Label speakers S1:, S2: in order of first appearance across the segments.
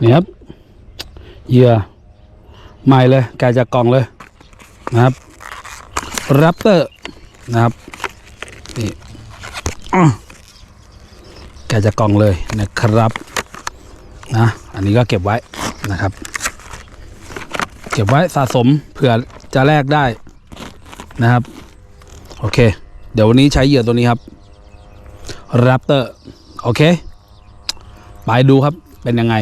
S1: นี่ครับ เหยื่อใหม่เลยแกจากกล่องเลยนะครับแรปเตอร์นะครับนี่แกจากกล่องเลยนะครับนะอันนี้ก็เก็บไว้นะครับ เก็บไว้สะสมเผื่อจะแลกได้นะครับ โอเค เดี๋ยววันนี้ใช้เหยื่อตัวนี้ครับแรปเตอร์โอเค ไปดูครับเป็นยังไง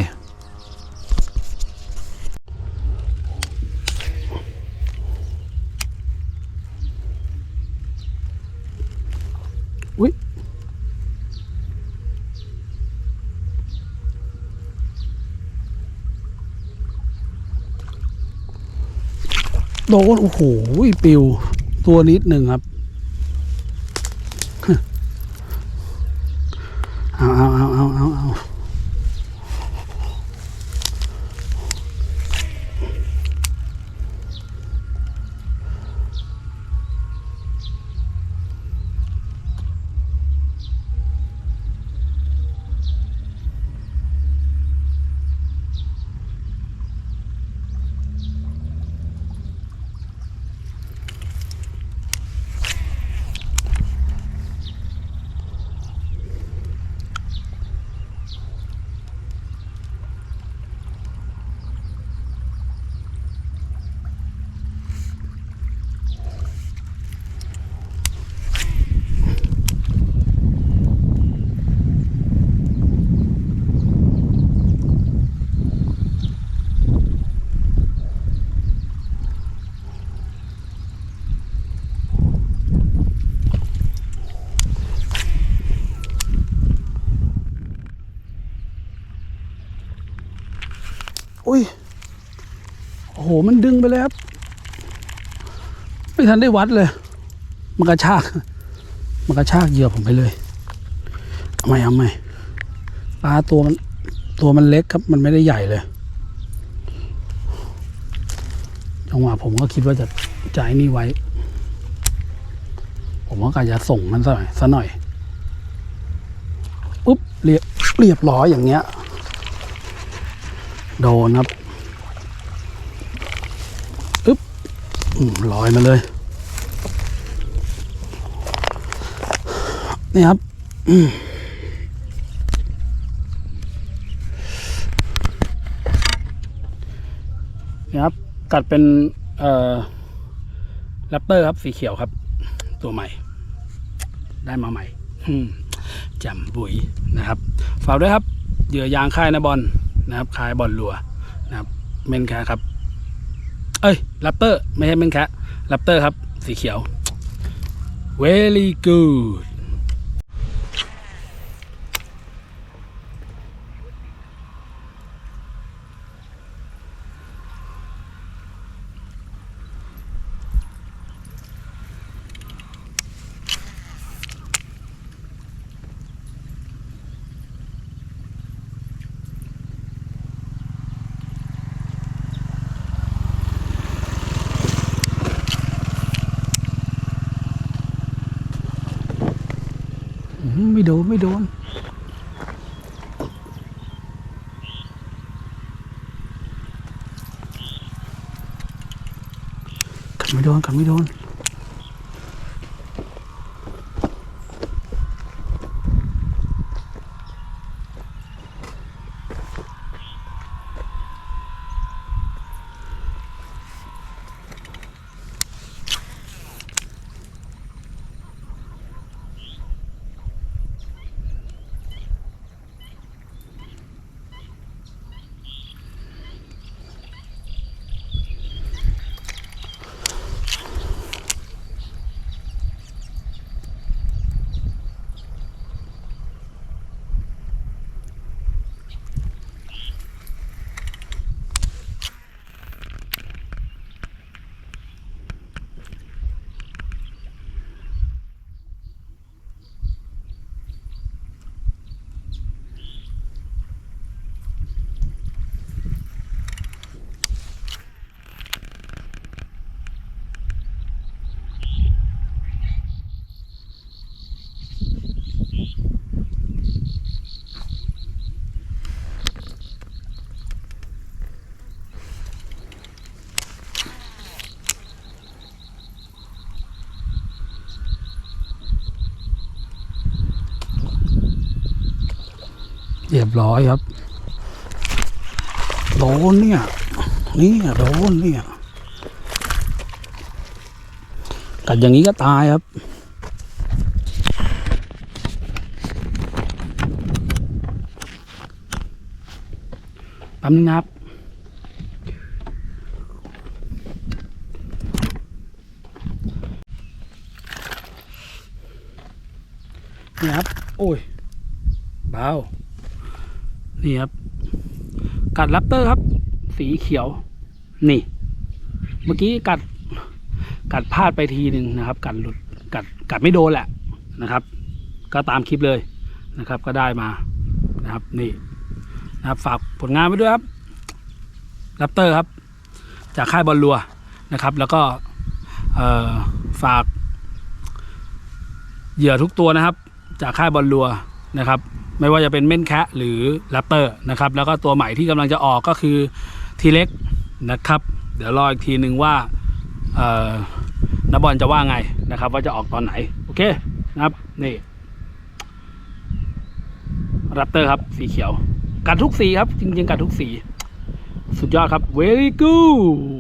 S1: โดนโอ้โหปิวตัวนิดหนึ่งครับ อุ้ยโอ้โหมันดึงไปเลยครับไม่ทันได้วัดเลย มันกระชาก มันกระชากเหยื่อผมไปเลยเอาไหมเอาไหมปลาตัวมันตัวมันเล็กครับ มันไม่ได้ใหญ่เลยจังหวะผมก็คิดว่าจะจะไอ้นี่ไว้ ผมก็กะจะส่งมันซะหน่อยซะหน่อยปุ๊บเรียบเรียบร้อยอย่างเงี้ย โดนครับอึ๊บลอยมาเลย นี่ครับนี่ครับ กัดเป็น เอ่อแรปเตอร์ครับ สีเขียวครับ ตัวใหม่ ได้มาใหม่จ่มบุ๋ยนะครับ ฝากด้วยครับ เหยื่อยางค่ายนะบอล นะครับค่ายบอลลัวนะครับเมนแคร์ครับ เอ้ยลัปเตอร์ ไม่ใช่เมนแคาลัปเตอร์ครับ สีเขียว very good ไม่โดน ไม่โดน กัดไม่โดน กัดไม่โดน เรียบร้อยครับ โดนเนี่ยนี่โดนเนี่ยกัดอย่างนี้ก็ตายครับแป๊บนึงครับนี่ครับ โอ้ยเบา นี่ครับ กัดแรปเตอร์ครับ สีเขียว นี่ เมื่อกี้กัด กัดพลาดไปทีหนึ่งนะครับ กัดหลุด กัด กัดไม่โดนแหละนะครับ ก็ตามคลิปเลยนะครับ ก็ได้มานะครับ นี่นะครับฝากผลงานไว้ด้วยครับแรปเตอร์ครับ จากค่ายบอลลัวนะครับ แล้วก็ฝากเหยื่อทุกตัวนะครับ จากค่ายบอลลัวนะครับ ไม่ว่าจะเป็นเม่นแคะหรือแรปเตอร์นะครับแล้วก็ตัวใหม่ที่กำลังจะออกก็คือทีเล็กนะครับ เดี๋ยวรออีกทีหนึ่งว่านักบอลจะว่าไงนะครับ ว่าจะออกตอนไหน โอเคนะครับนี่แรปเตอร์ครับสีเขียวกัดทุกสีครับ จริงๆกัดทุกสี สุดยอดครับ very good